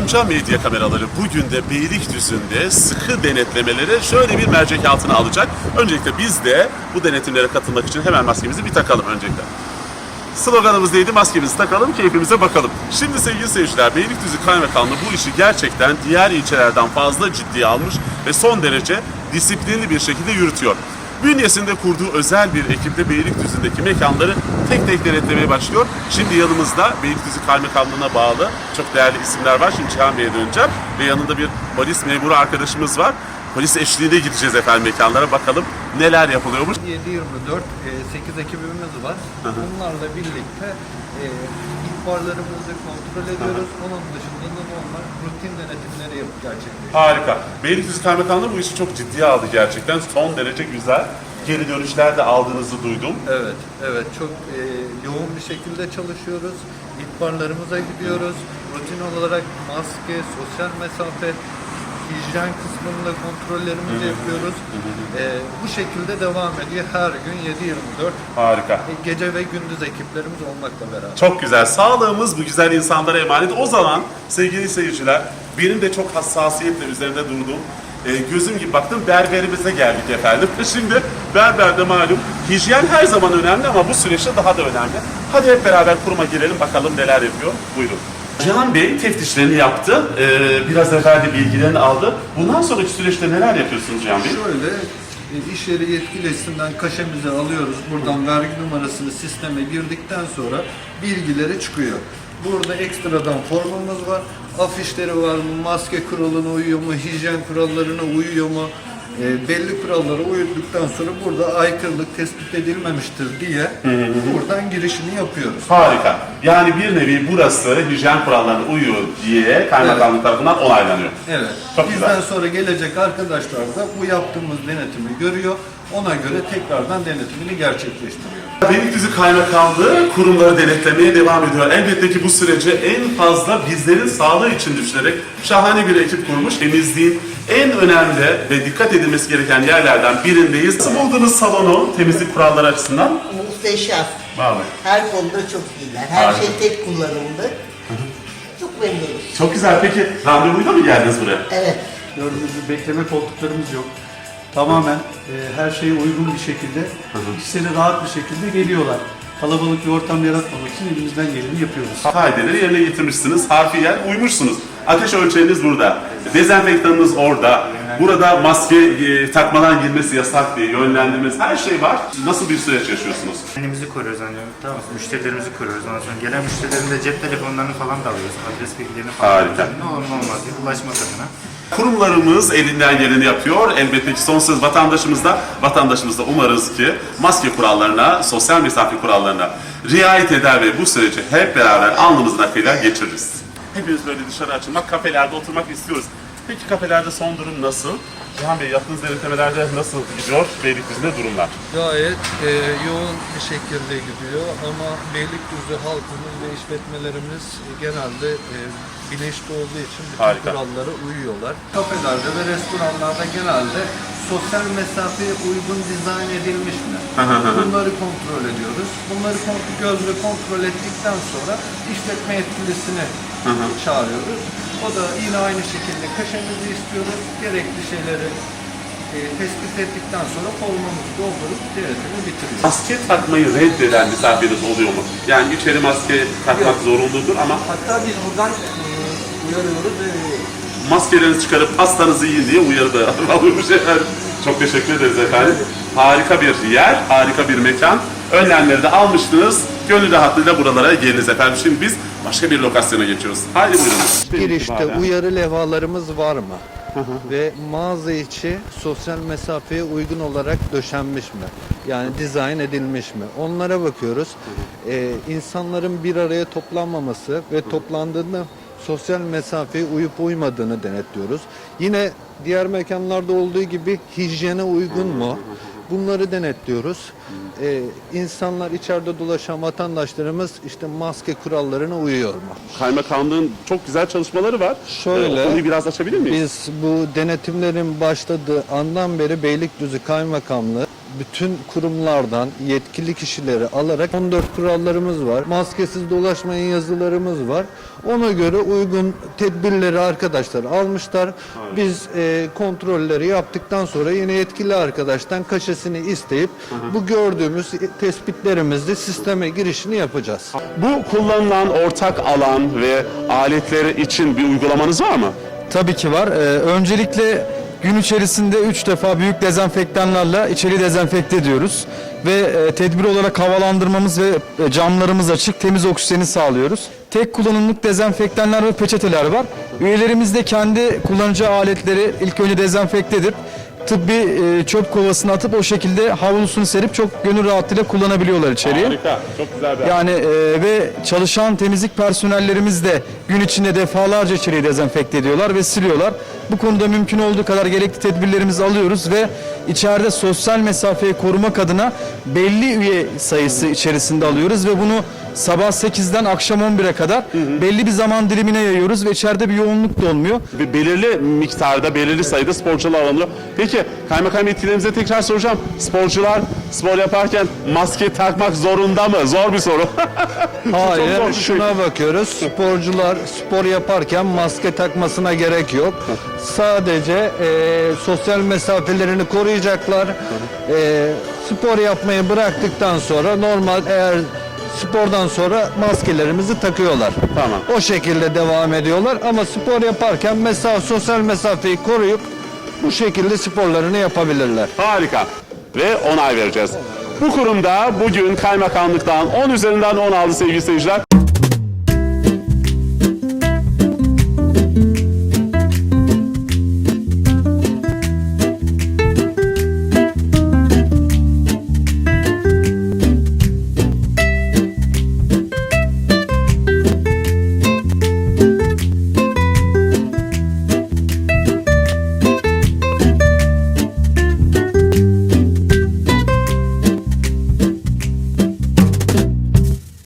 Gonca medya kameraları bugün de Beylikdüzü'nde sıkı denetlemeleri şöyle bir mercek altına alacak. Öncelikle biz de bu denetimlere katılmak için hemen maskemizi bir takalım öncelikle. Sloganımız neydi? Maskemizi takalım, keyfimize bakalım. Şimdi sevgili seyirciler, Beylikdüzü Kaymakamlığı bu işi gerçekten diğer ilçelerden fazla ciddiye almış ve son derece disiplinli bir şekilde yürütüyor. Bünyesinde kurduğu özel bir ekiple Beylikdüzü'ndeki mekanları tek tek denetlemeye başlıyor. Şimdi yanımızda Beylikdüzü Kaymakamlığı'na bağlı çok değerli isimler var. Şimdi Cihan Bey'e döneceğim ve yanında bir polis memuru arkadaşımız var. Polis eşliğinde gideceğiz efendim mekanlara bakalım neler yapılıyormuş. 7-24 8 ekibimiz var. Bunlarla birlikte e, ihbarlarımızı kontrol ediyoruz. Onun dışında da normal rutin denetimleri yap gerçekleştiriyoruz. Harika. Beylikdüzü Kaymakamlığı bu işi çok ciddiye aldı gerçekten. Son derece güzel. Geri dönüşler de aldığınızı duydum. Evet, evet çok e, yoğun bir şekilde çalışıyoruz. İhbarlarımıza gidiyoruz. Rutin olarak maske, sosyal mesafe, hijyen kısmında kontrollerimizi yapıyoruz. E, bu şekilde devam ediyor her gün 7-24 Harika. e, gece ve gündüz ekiplerimiz olmakla beraber. Çok güzel. Sağlığımız bu güzel insanlara emanet. O zaman sevgili seyirciler, benim de çok hassasiyetle üzerinde durduğum, e, gözüm gibi baktım berberimize geldik efendim. Şimdi berberde malum hijyen her zaman önemli ama bu süreçte daha da önemli. Hadi hep beraber kuruma girelim bakalım neler yapıyor. Buyurun. Cihan Bey teftişlerini yaptı. Ee, biraz evvel de bilgilerini aldı. Bundan sonraki süreçte neler yapıyorsunuz Cihan Bey? Şöyle e, iş yeri yetkilisinden kaşemizi alıyoruz. Buradan vergi numarasını sisteme girdikten sonra bilgileri çıkıyor. Burada ekstradan formumuz var. Afişleri var. Maske kuralına uyuyor mu? Hijyen kurallarına uyuyor mu? E, belli kurallara uyduktan sonra burada aykırılık tespit edilmemiştir diye buradan girişini yapıyoruz. Harika. Yani bir nevi burası hijyen kurallarına uyuyor diye kaymakamlık tarafından onaylanıyor. Evet. Çok Bizden güzel. sonra gelecek arkadaşlar da bu yaptığımız denetimi görüyor. Ona göre tekrardan denetimini gerçekleştiriyor. Beylikdüzü Kaymakamlığı kurumları denetlemeye devam ediyor. Elbette ki bu sürece en fazla bizlerin sağlığı için düşünerek şahane bir ekip kurmuş. Temizliğin en önemli ve dikkat edilmesi gereken yerlerden birindeyiz. Nasıl buldunuz salonu temizlik kuralları açısından? Muhteşem. Vallahi. Her konuda çok iyiler. Her Harika. şey tek kullanımlı. Çok memnunuz. Çok güzel. Peki randevuyla mı geldiniz buraya? Evet. Gördüğünüz gibi bekleme koltuklarımız yok. Tamamen e, her şeye uygun bir şekilde, kişileri rahat bir şekilde geliyorlar. Kalabalık bir ortam yaratmamak için elimizden geleni yapıyoruz. Kaideleri yerine getirmişsiniz. Harfiyen uymuşsunuz. Ateş ölçeğiniz burada. Dezenfektanınız orada. Burada maske e, takmadan girmesi yasak diye yönlendirmesi her şey var. Nasıl bir süreç yaşıyorsunuz? Kendimizi koruyoruz önce. Tamam mı? Müşterilerimizi koruyoruz. Ondan sonra gelen müşterilerin de cep telefonlarını falan da alıyoruz. Adres bilgilerini falan. Harika. Ne olur ne olmaz diye ulaşmak adına. Kurumlarımız elinden geleni yapıyor. Elbette ki son söz vatandaşımızda. Vatandaşımız da umarız ki maske kurallarına, sosyal mesafe kurallarına riayet eder ve bu süreci hep beraber alnımızın akıyla geçiririz. Hepimiz böyle dışarı açılmak, kafelerde oturmak istiyoruz. Peki kafelerde son durum nasıl? Cihan Bey yaptığınız denetlemelerde nasıl gidiyor? Beylikdüzü'nde durumlar. Gayet e, yoğun bir şekilde gidiyor ama Beylikdüzü halkımız ve işletmelerimiz genelde e, bilinçli olduğu için bütün Harika. kurallara uyuyorlar. Kafelerde ve restoranlarda genelde sosyal mesafeye uygun dizayn edilmiş mi? Bunları kontrol ediyoruz. Bunları kontrol, gözle kontrol ettikten sonra işletme yetkilisini çağırıyoruz. O da yine aynı şekilde kaşemizi istiyoruz. Gerekli şeyleri e, tespit ettikten sonra formumuzu doldurup denetimi bitiriyoruz. Maske takmayı reddeden misafiriniz oluyor mu? Yani içeri maske takmak Yok. zorunludur ama Hatta biz buradan e, uyarıyoruz ve maskelerinizi çıkarıp pastanızı yiyin diye uyarı da alıyormuş efendim. Çok teşekkür ederiz efendim. Harika bir yer, harika bir mekan. Önlemleri de almıştınız. Gönül rahatlığıyla buralara geliniz efendim. Şimdi biz başka bir lokasyona geçiyoruz. Haydi buyurun. girişte uyarı levhalarımız var mı? ve mağaza içi sosyal mesafeye uygun olarak döşenmiş mi? Yani dizayn edilmiş mi? Onlara bakıyoruz. Ee, insanların bir araya toplanmaması ve toplandığında sosyal mesafeye uyup uymadığını denetliyoruz. Yine diğer mekanlarda olduğu gibi hijyene uygun mu? Bunları denetliyoruz. Ee, insanlar içeride dolaşan vatandaşlarımız işte maske kurallarına uyuyor mu? Kaymakamlığın çok güzel çalışmaları var. Şöyle, Ee, konuyu biraz açabilir miyiz? Biz bu denetimlerin başladığı andan beri Beylikdüzü Kaymakamlığı bütün kurumlardan yetkili kişileri alarak 14 kurallarımız var. Maskesiz dolaşmayın yazılarımız var. Ona göre uygun tedbirleri arkadaşlar almışlar. Biz e, kontrolleri yaptıktan sonra yine yetkili arkadaştan kaşesini isteyip bu gördüğümüz tespitlerimizle sisteme girişini yapacağız. Bu kullanılan ortak alan ve aletleri için bir uygulamanız var mı? Tabii ki var. Ee, öncelikle gün içerisinde 3 defa büyük dezenfektanlarla içeri dezenfekte ediyoruz. Ve e, tedbir olarak havalandırmamız ve e, camlarımız açık, temiz oksijeni sağlıyoruz. Tek kullanımlık dezenfektanlar ve peçeteler var. Üyelerimiz de kendi kullanacağı aletleri ilk önce dezenfekte edip tıbbi e, çöp kovasına atıp o şekilde havlusunu serip çok gönül rahatlığıyla kullanabiliyorlar içeriye. Harika, çok güzel bir Yani e, ve çalışan temizlik personellerimiz de gün içinde defalarca içeriği dezenfekte ediyorlar ve siliyorlar. Bu konuda mümkün olduğu kadar gerekli tedbirlerimizi alıyoruz ve içeride sosyal mesafeyi korumak adına belli üye sayısı içerisinde alıyoruz ve bunu sabah 8'den akşam 11'e kadar belli bir zaman dilimine yayıyoruz ve içeride bir yoğunluk da olmuyor. Ve belirli miktarda, belirli sayıda sporcular alınıyor. Peki kaymakam yetkililerimize tekrar soracağım. Sporcular spor yaparken maske takmak zorunda mı? Zor bir soru. Çok zor Hayır, bir şey. şuna bakıyoruz. Sporcular spor yaparken maske takmasına gerek yok. Sadece e, sosyal mesafelerini koruyacaklar. E, spor yapmayı bıraktıktan sonra normal eğer spordan sonra maskelerimizi takıyorlar. Tamam. O şekilde devam ediyorlar ama spor yaparken mesela sosyal mesafeyi koruyup bu şekilde sporlarını yapabilirler. Harika. Ve onay vereceğiz. Bu kurumda bugün kaymakamlıktan 10 üzerinden 10 aldı sevgili seyirciler.